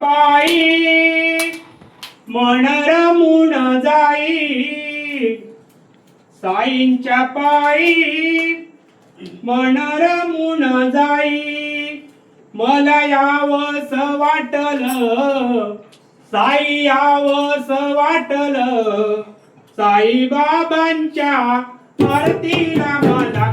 पायी मन रमून जाई. साईंच्या पायी मन रमून जाई. मला यावस वाटल साई यावस वाटल. साई बाबांच्या आरतीला मला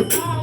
Música